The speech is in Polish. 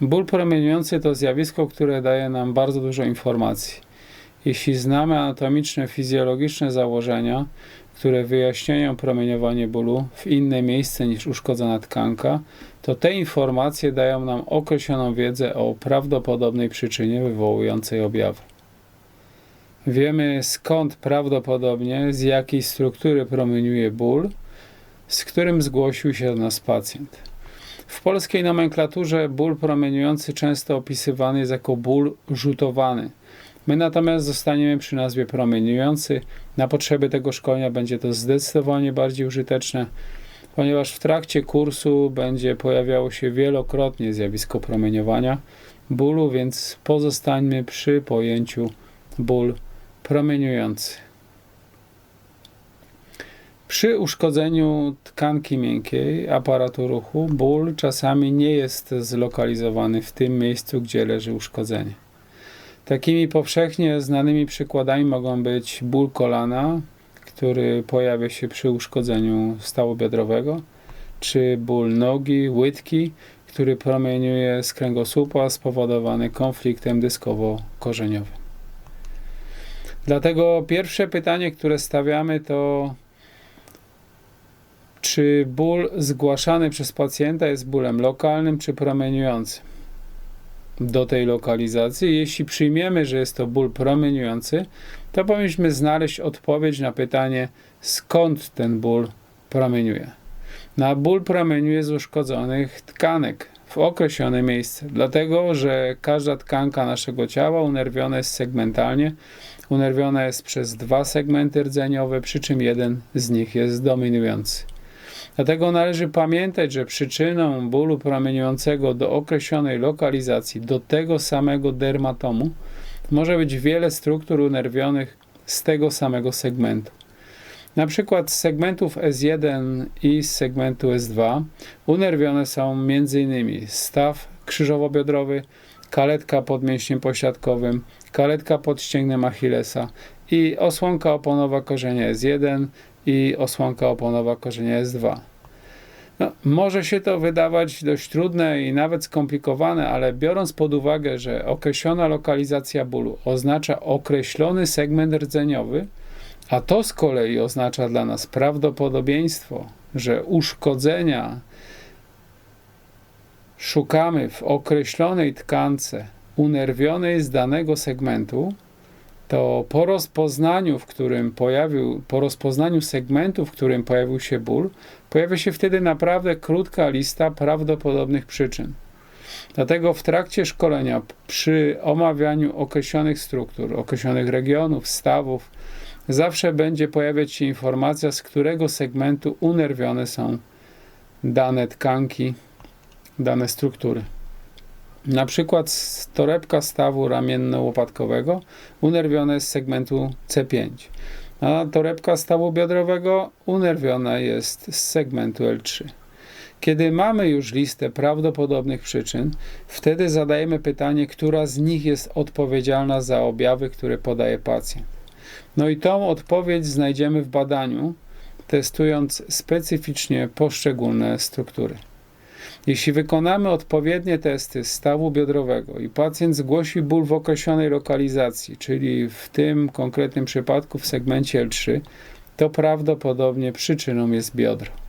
Ból promieniujący to zjawisko, które daje nam bardzo dużo informacji. Jeśli znamy anatomiczne, fizjologiczne założenia, które wyjaśniają promieniowanie bólu w inne miejsce niż uszkodzona tkanka, to te informacje dają nam określoną wiedzę o prawdopodobnej przyczynie wywołującej objawy. Wiemy skąd prawdopodobnie, z jakiej struktury promieniuje ból, z którym zgłosił się do nas pacjent. W polskiej nomenklaturze ból promieniujący często opisywany jest jako ból rzutowany. My natomiast zostaniemy przy nazwie promieniujący. Na potrzeby tego szkolenia będzie to zdecydowanie bardziej użyteczne, ponieważ w trakcie kursu będzie pojawiało się wielokrotnie zjawisko promieniowania bólu, więc pozostańmy przy pojęciu ból promieniujący. Przy uszkodzeniu tkanki miękkiej aparatu ruchu ból czasami nie jest zlokalizowany w tym miejscu, gdzie leży uszkodzenie. Takimi powszechnie znanymi przykładami mogą być ból kolana, który pojawia się przy uszkodzeniu stawu biodrowego, czy ból nogi, łydki, który promieniuje z kręgosłupa spowodowany konfliktem dyskowo-korzeniowym. Dlatego pierwsze pytanie, które stawiamy, to czy ból zgłaszany przez pacjenta jest bólem lokalnym czy promieniującym? Do tej lokalizacji, jeśli przyjmiemy, że jest to ból promieniujący, to powinniśmy znaleźć odpowiedź na pytanie, skąd ten ból promieniuje. Na ból promieniuje z uszkodzonych tkanek w określone miejsce, dlatego że każda tkanka naszego ciała unerwiona jest segmentalnie, unerwiona jest przez dwa segmenty rdzeniowe, przy czym jeden z nich jest dominujący. Dlatego należy pamiętać, że przyczyną bólu promieniującego do określonej lokalizacji, do tego samego dermatomu, może być wiele struktur unerwionych z tego samego segmentu. Na przykład z segmentów S1 i z segmentu S2 unerwione są m.in. staw krzyżowo-biodrowy, kaletka pod mięśniem pośladkowym, kaletka pod ścięgnem Achillesa i osłonka oponowa korzenia S1 i osłonka oponowa korzenia S2. No, może się to wydawać dość trudne i nawet skomplikowane, ale biorąc pod uwagę, że określona lokalizacja bólu oznacza określony segment rdzeniowy, a to z kolei oznacza dla nas prawdopodobieństwo, że uszkodzenia szukamy w określonej tkance unerwionej z danego segmentu, to po rozpoznaniu, w którym pojawił, po rozpoznaniu segmentu, w którym pojawił się ból, pojawia się wtedy naprawdę krótka lista prawdopodobnych przyczyn. Dlatego w trakcie szkolenia, przy omawianiu określonych struktur, określonych regionów, stawów, zawsze będzie pojawiać się informacja, z którego segmentu unerwione są dane tkanki, dane struktury. Na przykład torebka stawu ramienno-łopatkowego unerwiona jest z segmentu C5, a torebka stawu biodrowego unerwiona jest z segmentu L3. Kiedy mamy już listę prawdopodobnych przyczyn, wtedy zadajemy pytanie, która z nich jest odpowiedzialna za objawy, które podaje pacjent. No i tą odpowiedź znajdziemy w badaniu, testując specyficznie poszczególne struktury. Jeśli wykonamy odpowiednie testy stawu biodrowego i pacjent zgłosi ból w określonej lokalizacji, czyli w tym konkretnym przypadku w segmencie L3, to prawdopodobnie przyczyną jest biodro.